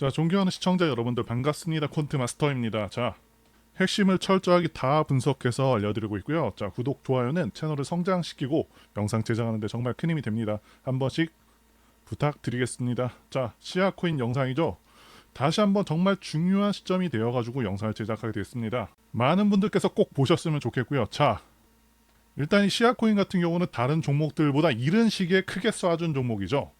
자, 존경하는 시청자 여러분들 반갑습니다. 콘트 마스터입니다. 자, 핵심을 철저하게 다 분석해서 알려드리고 있고요. 자, 구독, 좋아요는 채널을 성장시키고 영상 제작하는데 정말 큰 힘이 됩니다. 한 번씩 부탁드리겠습니다. 자, 시아코인 영상이죠. 다시 한번 정말 중요한 시점이 되어가지고 영상을 제작하게 됐습니다. 많은 분들께서 꼭 보셨으면 좋겠고요. 자, 일단 이 시아코인 같은 경우는 다른 종목들보다 이른 시기에 크게 쏴준 종목이죠.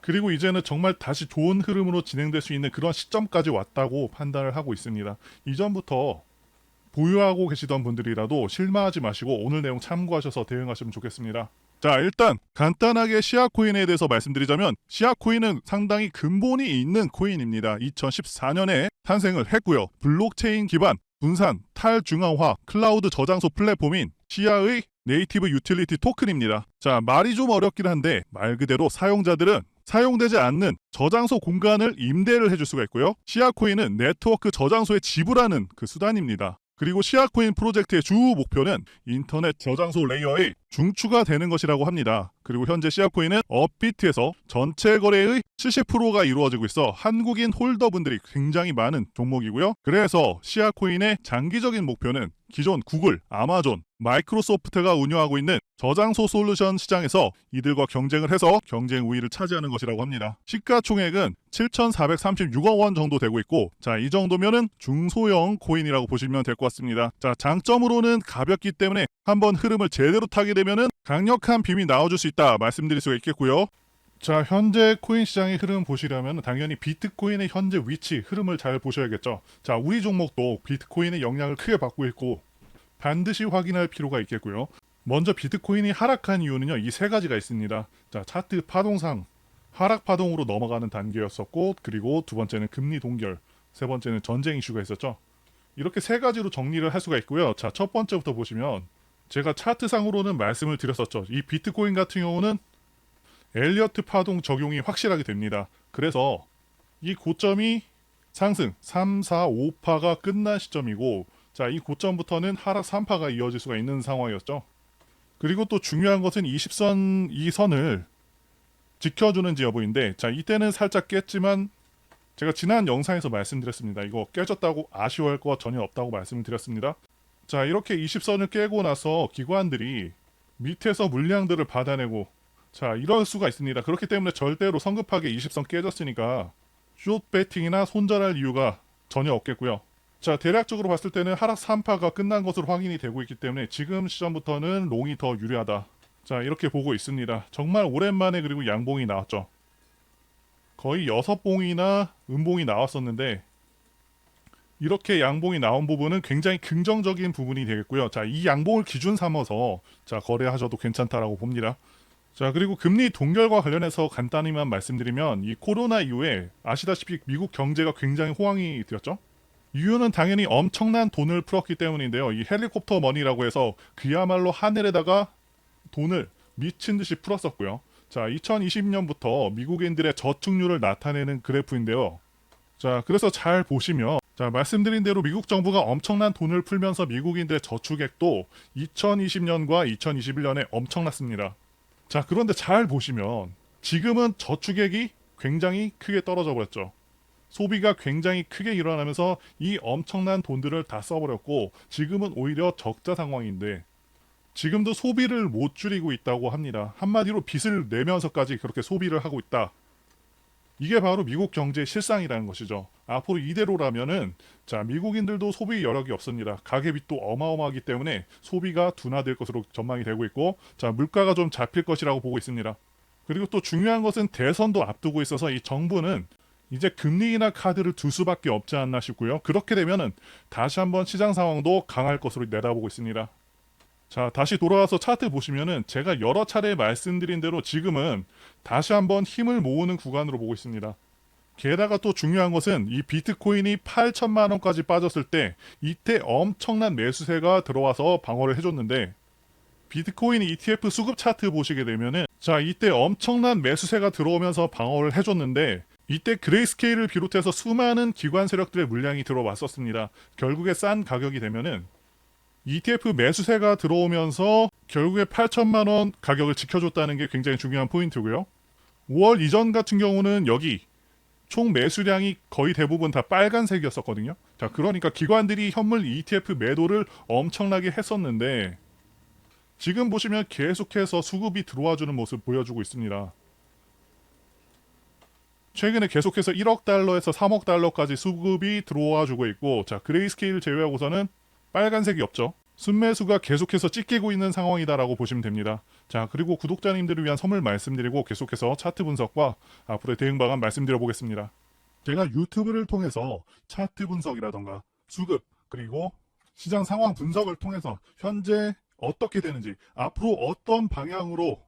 그리고 이제는 정말 다시 좋은 흐름으로 진행될 수 있는 그런 시점까지 왔다고 판단을 하고 있습니다. 이전부터 보유하고 계시던 분들이라도 실망하지 마시고 오늘 내용 참고하셔서 대응하시면 좋겠습니다. 자, 일단 간단하게 시아코인에 대해서 말씀드리자면 시아코인은 상당히 근본이 있는 코인입니다. 2014년에 탄생을 했고요. 블록체인 기반 분산, 탈중앙화, 클라우드 저장소 플랫폼인 시아의 네이티브 유틸리티 토큰입니다. 자, 말이 좀 어렵긴 한데 말 그대로 사용자들은 사용되지 않는 저장소 공간을 임대를 해줄 수가 있고요. 시아코인은 네트워크 저장소에 지불하는 그 수단입니다. 그리고 시아코인 프로젝트의 주 목표는 인터넷 저장소 레이어의 중추가 되는 것이라고 합니다. 그리고 현재 시아코인은 업비트에서 전체 거래의 70%가 이루어지고 있어 한국인 홀더분들이 굉장히 많은 종목이고요. 그래서 시아코인의 장기적인 목표는 기존 구글, 아마존, 마이크로소프트가 운영하고 있는 저장소 솔루션 시장에서 이들과 경쟁을 해서 경쟁 우위를 차지하는 것이라고 합니다. 시가총액은 7,436억 원 정도 되고 있고, 자, 이 정도면은 중소형 코인이라고 보시면 될 것 같습니다. 자, 장점으로는 가볍기 때문에 한번 흐름을 제대로 타게 되면은 강력한 빔이 나와줄 수 있다 말씀드릴 수가 있겠고요. 자, 현재 코인 시장의 흐름 보시려면 당연히 비트코인의 현재 위치, 흐름을 잘 보셔야겠죠. 자, 우리 종목도 비트코인의 영향을 크게 받고 있고 반드시 확인할 필요가 있겠고요. 먼저 비트코인이 하락한 이유는요. 이 세 가지가 있습니다. 자, 차트 파동상 하락 파동으로 넘어가는 단계였었고 그리고 두 번째는 금리 동결, 세 번째는 전쟁 이슈가 있었죠. 이렇게 세 가지로 정리를 할 수가 있고요. 자, 첫 번째부터 보시면 제가 차트상으로는 말씀을 드렸었죠. 이 비트코인 같은 경우는 엘리어트 파동 적용이 확실하게 됩니다. 그래서 이 고점이 상승 3, 4, 5파가 끝난 시점이고 자, 이 고점부터는 하락 3파가 이어질 수가 있는 상황이었죠. 그리고 또 중요한 것은 20선 이 선을 지켜주는지 여부인데 자, 이때는 살짝 깼지만 제가 지난 영상에서 말씀드렸습니다. 이거 깨졌다고 아쉬워할 거 전혀 없다고 말씀을 드렸습니다. 자, 이렇게 20선을 깨고 나서 기관들이 밑에서 물량들을 받아내고 자, 이럴 수가 있습니다. 그렇기 때문에 절대로 성급하게 20선 깨졌으니까 숏 배팅이나 손절할 이유가 전혀 없겠고요. 자, 대략적으로 봤을 때는 하락 3파가 끝난 것으로 확인이 되고 있기 때문에 지금 시점부터는 롱이 더 유리하다. 자, 이렇게 보고 있습니다. 정말 오랜만에 그리고 양봉이 나왔죠. 거의 6봉이나 음봉이 나왔었는데 이렇게 양봉이 나온 부분은 굉장히 긍정적인 부분이 되겠고요. 자, 이 양봉을 기준 삼아서 자, 거래하셔도 괜찮다라고 봅니다. 자, 그리고 금리 동결과 관련해서 간단히만 말씀드리면 이 코로나 이후에 아시다시피 미국 경제가 굉장히 호황이 되었죠. 이유는 당연히 엄청난 돈을 풀었기 때문인데요. 이 헬리콥터 머니라고 해서 그야말로 하늘에다가 돈을 미친 듯이 풀었었고요. 자, 2020년부터 미국인들의 저축률을 나타내는 그래프인데요. 자, 그래서 잘 보시면 자, 말씀드린 대로 미국 정부가 엄청난 돈을 풀면서 미국인들의 저축액도 2020년과 2021년에 엄청났습니다. 자, 그런데 잘 보시면 지금은 저축액이 굉장히 크게 떨어져 버렸죠. 소비가 굉장히 크게 일어나면서 이 엄청난 돈들을 다 써버렸고 지금은 오히려 적자 상황인데 지금도 소비를 못 줄이고 있다고 합니다. 한마디로 빚을 내면서까지 그렇게 소비를 하고 있다. 이게 바로 미국 경제의 실상이라는 것이죠. 앞으로 이대로라면은 자 미국인들도 소비 여력이 없습니다. 가계빚도 어마어마하기 때문에 소비가 둔화될 것으로 전망이 되고 있고 자 물가가 좀 잡힐 것이라고 보고 있습니다. 그리고 또 중요한 것은 대선도 앞두고 있어서 이 정부는 이제 금리나 카드를 둘 수밖에 없지 않나 싶고요. 그렇게 되면은 다시 한번 시장 상황도 강할 것으로 내다보고 있습니다. 자, 다시 돌아와서 차트 보시면은 제가 여러 차례 말씀드린 대로 지금은 다시 한번 힘을 모으는 구간으로 보고 있습니다. 게다가 또 중요한 것은 이 비트코인이 8천만 원까지 빠졌을 때 이때 엄청난 매수세가 들어와서 방어를 해줬는데 비트코인 ETF 수급 차트 보시게 되면은 자 이때 엄청난 매수세가 들어오면서 방어를 해줬는데 이때 그레이스케일을 비롯해서 수많은 기관 세력들의 물량이 들어왔었습니다. 결국에 싼 가격이 되면은 ETF 매수세가 들어오면서 결국에 8천만 원 가격을 지켜줬다는 게 굉장히 중요한 포인트고요. 5월 이전 같은 경우는 여기 총 매수량이 거의 대부분 다 빨간색이었었거든요. 자, 그러니까 기관들이 현물 ETF 매도를 엄청나게 했었는데 지금 보시면 계속해서 수급이 들어와 주는 모습 보여주고 있습니다. 최근에 계속해서 1억 달러에서 3억 달러까지 수급이 들어와 주고 있고 자, 그레이스케일 제외하고서는 빨간색이 없죠. 순매수가 계속해서 찢기고 있는 상황이다라고 보시면 됩니다. 자, 그리고 구독자님들을 위한 선물 말씀드리고 계속해서 차트 분석과 앞으로의 대응 방안 말씀드려 보겠습니다. 제가 유튜브를 통해서 차트 분석이라던가 수급 그리고 시장 상황 분석을 통해서 현재 어떻게 되는지 앞으로 어떤 방향으로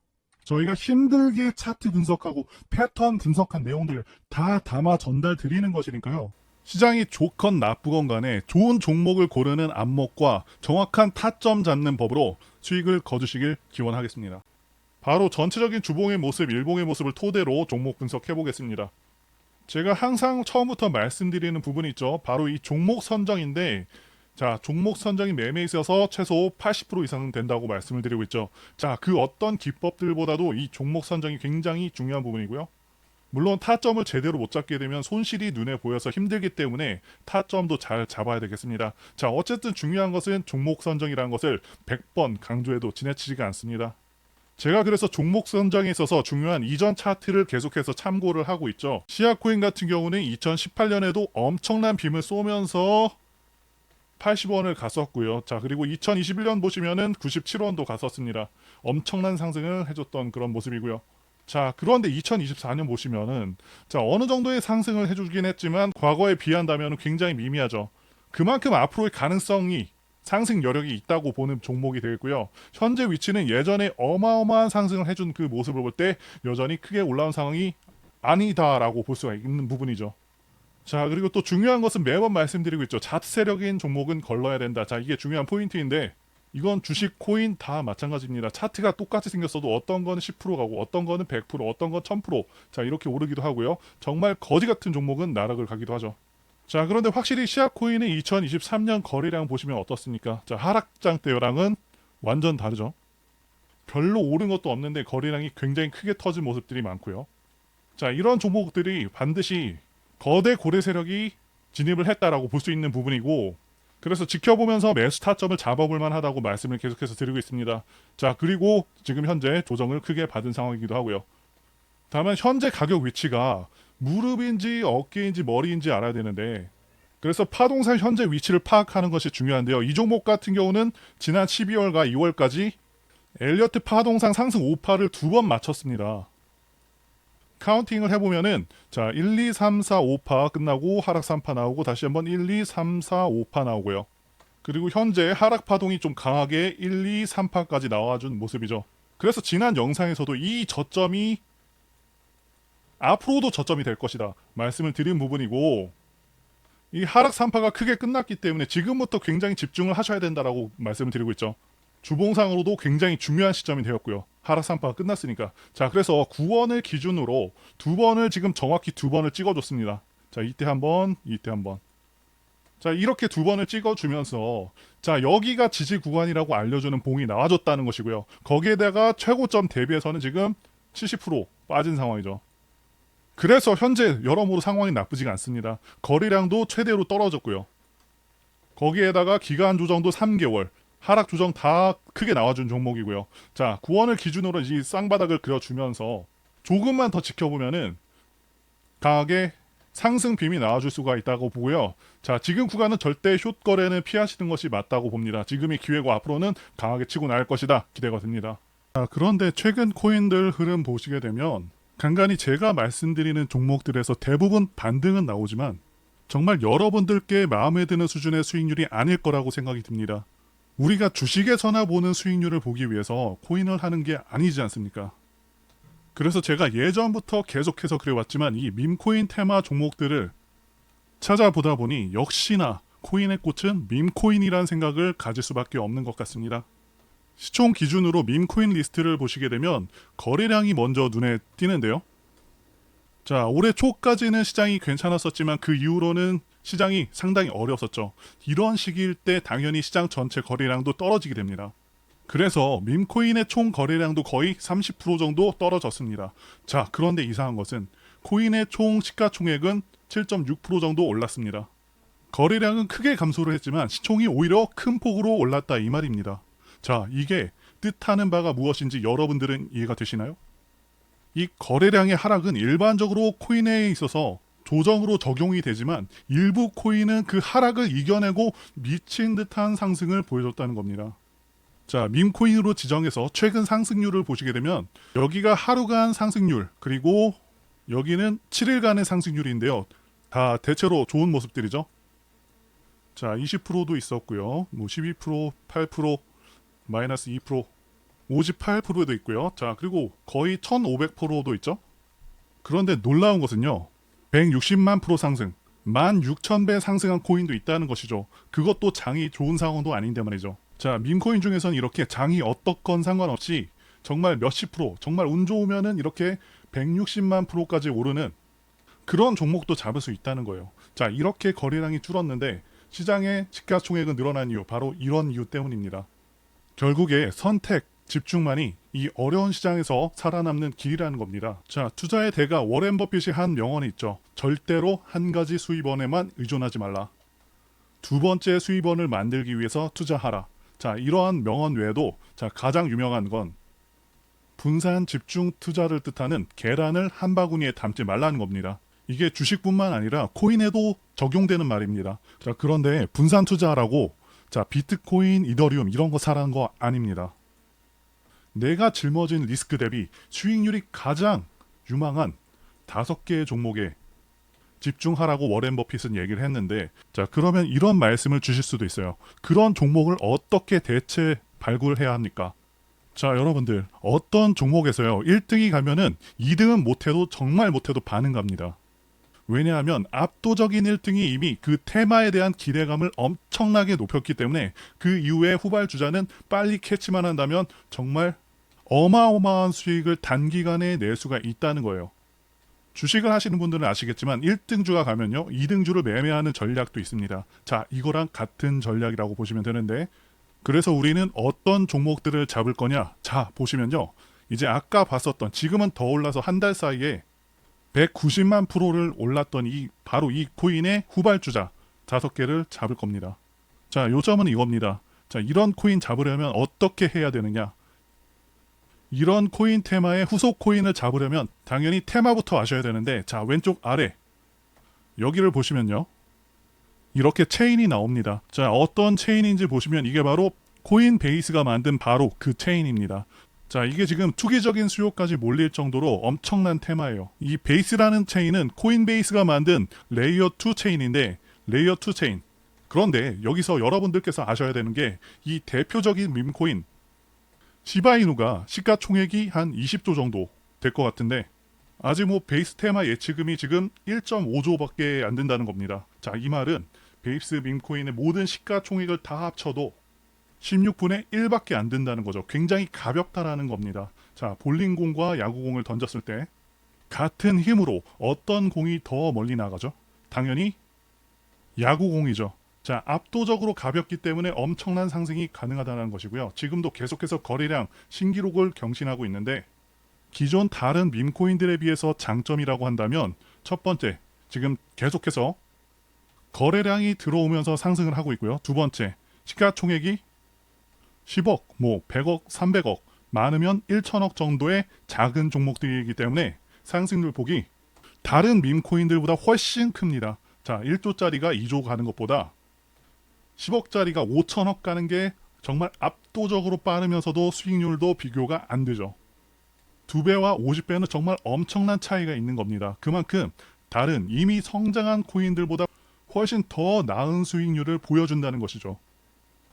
저희가 힘들게 차트 분석하고 패턴 분석한 내용들을 다 담아 전달 드리는 것이니까요. 시장이 좋건 나쁘건 간에 좋은 종목을 고르는 안목과 정확한 타점 잡는 법으로 수익을 거두시길 기원하겠습니다. 바로 전체적인 주봉의 모습, 일봉의 모습을 토대로 종목 분석해 보겠습니다. 제가 항상 처음부터 말씀드리는 부분이 있죠. 바로 이 종목 선정인데 자, 종목 선정이 매매에 있어서 최소 80% 이상은 된다고 말씀을 드리고 있죠. 자, 그 어떤 기법들보다도 이 종목 선정이 굉장히 중요한 부분이고요. 물론 타점을 제대로 못 잡게 되면 손실이 눈에 보여서 힘들기 때문에 타점도 잘 잡아야 되겠습니다. 자, 어쨌든 중요한 것은 종목 선정이라는 것을 100번 강조해도 지나치지가 않습니다. 제가 그래서 종목 선정에 있어서 중요한 이전 차트를 계속해서 참고를 하고 있죠. 시아코인 같은 경우는 2018년에도 엄청난 빔을 쏘면서 80원을 갔었고요. 자, 그리고 2021년 보시면은 97원도 갔었습니다. 엄청난 상승을 해줬던 그런 모습이고요. 자, 그런데 2024년 보시면은 자, 어느 정도의 상승을 해주긴 했지만 과거에 비한다면 굉장히 미미하죠. 그만큼 앞으로의 가능성이 상승 여력이 있다고 보는 종목이 되겠고요. 현재 위치는 예전에 어마어마한 상승을 해준 그 모습을 볼 때 여전히 크게 올라온 상황이 아니다라고 볼 수가 있는 부분이죠. 자, 그리고 또 중요한 것은 매번 말씀드리고 있죠. 자세력인 종목은 걸러야 된다. 자, 이게 중요한 포인트인데 이건 주식, 코인 다 마찬가지입니다. 차트가 똑같이 생겼어도 어떤 거는 10% 가고 어떤 거는 100%, 어떤 건 1000%. 자, 이렇게 오르기도 하고요. 정말 거지 같은 종목은 나락을 가기도 하죠. 자 그런데 확실히 시합 코인의 2023년 거래량 보시면 어떻습니까? 자 하락장 때랑은 완전 다르죠. 별로 오른 것도 없는데 거래량이 굉장히 크게 터진 모습들이 많고요. 자 이런 종목들이 반드시 거대 고래 세력이 진입을 했다라고 볼 수 있는 부분이고 그래서 지켜보면서 매수 타점을 잡아볼 만하다고 말씀을 계속해서 드리고 있습니다. 자 그리고 지금 현재 조정을 크게 받은 상황이기도 하고요. 다만 현재 가격 위치가 무릎인지 어깨인지 머리인지 알아야 되는데 그래서 파동상 현재 위치를 파악하는 것이 중요한데요. 이 종목 같은 경우는 지난 12월과 2월까지 엘리어트 파동상 상승 5파를 두 번 맞췄습니다. 카운팅을 해보면은 자 1, 2, 3, 4, 5파 끝나고 하락 3파 나오고 다시 한번 1, 2, 3, 4, 5파 나오고요. 그리고 현재 하락 파동이 좀 강하게 1, 2, 3파까지 나와준 모습이죠. 그래서 지난 영상에서도 이 저점이 앞으로도 저점이 될 것이다 말씀을 드린 부분이고 이 하락 3파가 크게 끝났기 때문에 지금부터 굉장히 집중을 하셔야 된다라고 말씀을 드리고 있죠. 주봉상으로도 굉장히 중요한 시점이 되었고요. 하락 3파가 끝났으니까. 자, 그래서 9원을 기준으로 두 번을 지금 정확히 두 번을 찍어줬습니다. 자, 이때 한 번, 이때 한 번. 자, 이렇게 두 번을 찍어주면서 자, 여기가 지지 구간이라고 알려주는 봉이 나와줬다는 것이고요. 거기에다가 최고점 대비해서는 지금 70% 빠진 상황이죠. 그래서 현재 여러모로 상황이 나쁘지가 않습니다. 거래량도 최대로 떨어졌고요. 거기에다가 기간 조정도 3개월, 하락 조정 다 크게 나와준 종목이고요. 자, 9원을 기준으로 이 쌍바닥을 그려주면서 조금만 더 지켜보면은 강하게 상승 빔이 나와줄 수가 있다고 보고요. 자, 지금 구간은 절대 숏 거래는 피하시는 것이 맞다고 봅니다. 지금이 기회고 앞으로는 강하게 치고 나갈 것이다 기대가 됩니다. 자, 그런데 최근 코인들 흐름 보시게 되면 간간히 제가 말씀드리는 종목들에서 대부분 반등은 나오지만 정말 여러분들께 마음에 드는 수준의 수익률이 아닐 거라고 생각이 듭니다. 우리가 주식에서나 보는 수익률을 보기 위해서 코인을 하는 게 아니지 않습니까? 그래서 제가 예전부터 계속해서 그래왔지만 이 밈코인 테마 종목들을 찾아보다 보니 역시나 코인의 꽃은 밈코인이라는 생각을 가질 수밖에 없는 것 같습니다. 시총 기준으로 밈코인 리스트를 보시게 되면 거래량이 먼저 눈에 띄는데요. 자, 올해 초까지는 시장이 괜찮았었지만 그 이후로는 시장이 상당히 어려웠었죠. 이런 시기일 때 당연히 시장 전체 거래량도 떨어지게 됩니다. 그래서 밈코인의 총 거래량도 거의 30% 정도 떨어졌습니다. 자, 그런데 이상한 것은 코인의 총 시가총액은 7.6% 정도 올랐습니다. 거래량은 크게 감소를 했지만 시총이 오히려 큰 폭으로 올랐다 이 말입니다. 자, 이게 뜻하는 바가 무엇인지 여러분들은 이해가 되시나요? 이 거래량의 하락은 일반적으로 코인에 있어서 조정으로 적용이 되지만 일부 코인은 그 하락을 이겨내고 미친 듯한 상승을 보여줬다는 겁니다. 자, 밈코인으로 지정해서 최근 상승률을 보시게 되면 여기가 하루간 상승률 그리고 여기는 7일간의 상승률인데요. 다 대체로 좋은 모습들이죠. 자, 20%도 있었고요. 뭐 12%, 8%, 마이너스 2%, 58%도 있고요. 자, 그리고 거의 1,500%도 있죠. 그런데 놀라운 것은요. 160만 프로 상승, 16,000배 상승한 코인도 있다는 것이죠. 그것도 장이 좋은 상황도 아닌데 말이죠. 자, 밈코인 중에선 이렇게 장이 어떻건 상관없이 정말 몇십 프로, 정말 운 좋으면은 이렇게 160만 프로까지 오르는 그런 종목도 잡을 수 있다는 거예요. 자, 이렇게 거래량이 줄었는데 시장의 시가총액은 늘어난 이유, 바로 이런 이유 때문입니다. 결국에 선택, 집중만이 이 어려운 시장에서 살아남는 길이라는 겁니다. 자, 투자의 대가 워렌 버핏이 한 명언이 있죠. 절대로 한 가지 수입원에만 의존하지 말라. 두 번째 수입원을 만들기 위해서 투자하라. 자, 이러한 명언 외에도 자, 가장 유명한 건 분산 집중 투자를 뜻하는 계란을 한 바구니에 담지 말라는 겁니다. 이게 주식뿐만 아니라 코인에도 적용되는 말입니다. 자, 그런데 분산 투자라고 자, 비트코인, 이더리움 이런 거 사라는 거 아닙니다. 내가 짊어진 리스크 대비 수익률이 가장 유망한 다섯 개의 종목에 집중하라고 워렌 버핏은 얘기를 했는데 자 그러면 이런 말씀을 주실 수도 있어요. 그런 종목을 어떻게 대체 발굴해야 합니까? 자 여러분들 어떤 종목에서요 1등이 가면은 2등은 못해도 정말 못해도 반응 갑니다. 왜냐하면 압도적인 1등이 이미 그 테마에 대한 기대감을 엄청나게 높였기 때문에 그 이후에 후발주자는 빨리 캐치만 한다면 정말 어마어마한 수익을 단기간에 낼 수가 있다는 거예요. 주식을 하시는 분들은 아시겠지만 1등주가 가면요. 2등주를 매매하는 전략도 있습니다. 자, 이거랑 같은 전략이라고 보시면 되는데 그래서 우리는 어떤 종목들을 잡을 거냐? 자, 보시면요. 이제 아까 봤었던 지금은 더 올라서 한 달 사이에 190만 프로를 올랐던 이 바로 이 코인의 후발주자 다섯 개를 잡을 겁니다. 자, 요점은 이겁니다. 자, 이런 코인 잡으려면 어떻게 해야 되느냐? 이런 코인 테마의 후속 코인을 잡으려면 당연히 테마부터 아셔야 되는데 자, 왼쪽 아래 여기를 보시면요. 이렇게 체인이 나옵니다. 자, 어떤 체인인지 보시면 이게 바로 코인 베이스가 만든 바로 그 체인입니다. 자, 이게 지금 투기적인 수요까지 몰릴 정도로 엄청난 테마예요. 이 베이스라는 체인은 코인 베이스가 만든 레이어 2 체인인데 레이어 2 체인. 그런데 여기서 여러분들께서 아셔야 되는 게 이 대표적인 밈코인 시바이누가 시가총액이 한 20조 정도 될 것 같은데 아직 뭐 베이스 테마 예치금이 지금 1.5조밖에 안 된다는 겁니다. 자, 이 말은 베이스 밈코인의 모든 시가총액을 다 합쳐도 16분의 1밖에 안 된다는 거죠. 굉장히 가볍다라는 겁니다. 자, 볼링공과 야구공을 던졌을 때 같은 힘으로 어떤 공이 더 멀리 나가죠? 당연히 야구공이죠. 자, 압도적으로 가볍기 때문에 엄청난 상승이 가능하다는 것이고요. 지금도 계속해서 거래량 신기록을 경신하고 있는데 기존 다른 밈코인들에 비해서 장점이라고 한다면 첫 번째, 지금 계속해서 거래량이 들어오면서 상승을 하고 있고요. 두 번째, 시가총액이 10억, 뭐 100억, 300억, 많으면 1천억 정도의 작은 종목들이기 때문에 상승률 폭이 다른 밈코인들보다 훨씬 큽니다. 자, 1조짜리가 2조 가는 것보다 10억짜리가 5천억 가는 게 정말 압도적으로 빠르면서도 수익률도 비교가 안 되죠. 두 배와 50배는 정말 엄청난 차이가 있는 겁니다. 그만큼 다른 이미 성장한 코인들보다 훨씬 더 나은 수익률을 보여준다는 것이죠.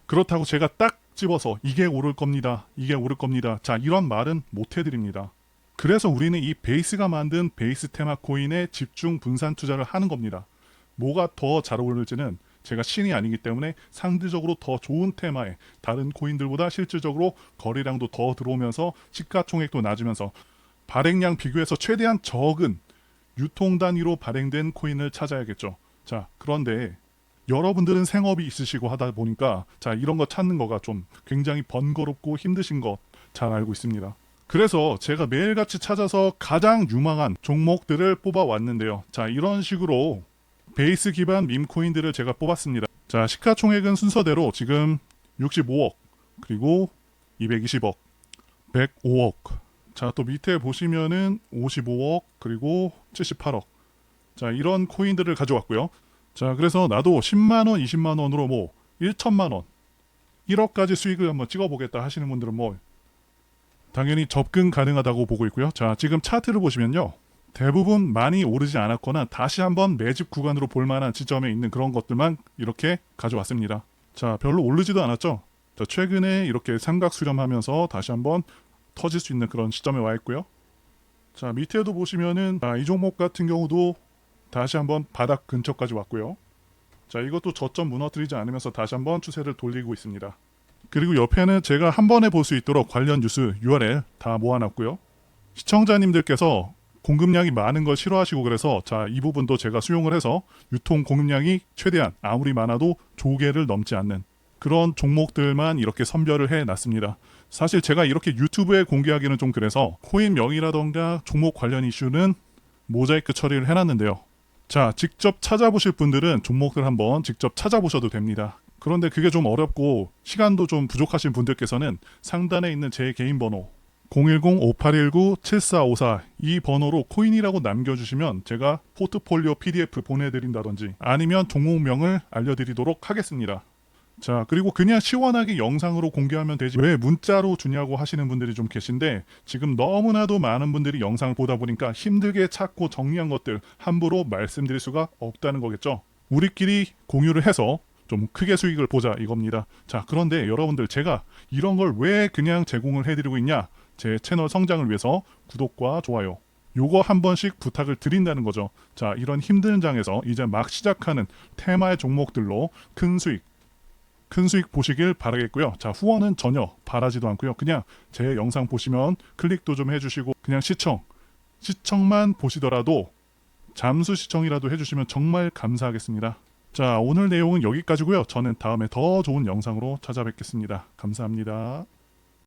그렇다고 제가 딱 집어서 이게 오를 겁니다. 이게 오를 겁니다. 자, 이런 말은 못 해드립니다. 그래서 우리는 이 베이스가 만든 베이스 테마 코인에 집중 분산 투자를 하는 겁니다. 뭐가 더 잘 어울릴지는 제가 신이 아니기 때문에 상대적으로 더 좋은 테마에 다른 코인들보다 실질적으로 거래량도 더 들어오면서 시가총액도 낮으면서 발행량 비교해서 최대한 적은 유통 단위로 발행된 코인을 찾아야겠죠. 자, 그런데 여러분들은 생업이 있으시고 하다 보니까 자, 이런 거 찾는 거가 좀 굉장히 번거롭고 힘드신 거 잘 알고 있습니다. 그래서 제가 매일같이 찾아서 가장 유망한 종목들을 뽑아 왔는데요. 자, 이런 식으로 베이스 기반 밈코인들을 제가 뽑았습니다. 자, 시가총액은 순서대로 지금 65억, 그리고 220억, 105억. 자, 또 밑에 보시면은 55억, 그리고 78억. 자, 이런 코인들을 가져왔고요. 자, 그래서 나도 10만 원, 20만 원으로 뭐 1천만 원, 1억까지 수익을 한번 찍어보겠다 하시는 분들은 뭐 당연히 접근 가능하다고 보고 있고요. 자, 지금 차트를 보시면요. 대부분 많이 오르지 않았거나 다시 한번 매집 구간으로 볼 만한 지점에 있는 그런 것들만 이렇게 가져왔습니다. 자, 별로 오르지도 않았죠. 자, 최근에 이렇게 삼각 수렴하면서 다시 한번 터질 수 있는 그런 시점에 와 있고요. 자, 밑에도 보시면은 아, 이 종목 같은 경우도 다시 한번 바닥 근처까지 왔고요. 자, 이것도 저점 무너뜨리지 않으면서 다시 한번 추세를 돌리고 있습니다. 그리고 옆에는 제가 한 번에 볼 수 있도록 관련 뉴스 URL 다 모아놨고요. 시청자님들께서 공급량이 많은 걸 싫어하시고 그래서 자 이 부분도 제가 수용을 해서 유통 공급량이 최대한 아무리 많아도 조개를 넘지 않는 그런 종목들만 이렇게 선별을 해 놨습니다. 사실 제가 이렇게 유튜브에 공개하기는 좀 그래서 코인 명의라던가 종목 관련 이슈는 모자이크 처리를 해놨는데요. 자, 직접 찾아보실 분들은 종목들 한번 직접 찾아보셔도 됩니다. 그런데 그게 좀 어렵고 시간도 좀 부족하신 분들께서는 상단에 있는 제 개인 번호 010-5819-7454 이 번호로 코인이라고 남겨주시면 제가 포트폴리오 PDF 보내드린다든지 아니면 종목명을 알려드리도록 하겠습니다. 자 그리고 그냥 시원하게 영상으로 공개하면 되지 왜 문자로 주냐고 하시는 분들이 좀 계신데 지금 너무나도 많은 분들이 영상을 보다 보니까 힘들게 찾고 정리한 것들 함부로 말씀드릴 수가 없다는 거겠죠. 우리끼리 공유를 해서 좀 크게 수익을 보자 이겁니다. 자 그런데 여러분들 제가 이런 걸 왜 그냥 제공을 해드리고 있냐? 제 채널 성장을 위해서 구독과 좋아요 요거 한 번씩 부탁을 드린다는 거죠. 자 이런 힘든 장에서 이제 막 시작하는 테마의 종목들로 큰 수익 큰 수익 보시길 바라겠고요. 자, 후원은 전혀 바라지도 않고요. 그냥 제 영상 보시면 클릭도 좀 해주시고 그냥 시청 시청만 보시더라도 잠수 시청이라도 해주시면 정말 감사하겠습니다. 자, 오늘 내용은 여기까지고요. 저는 다음에 더 좋은 영상으로 찾아뵙겠습니다. 감사합니다.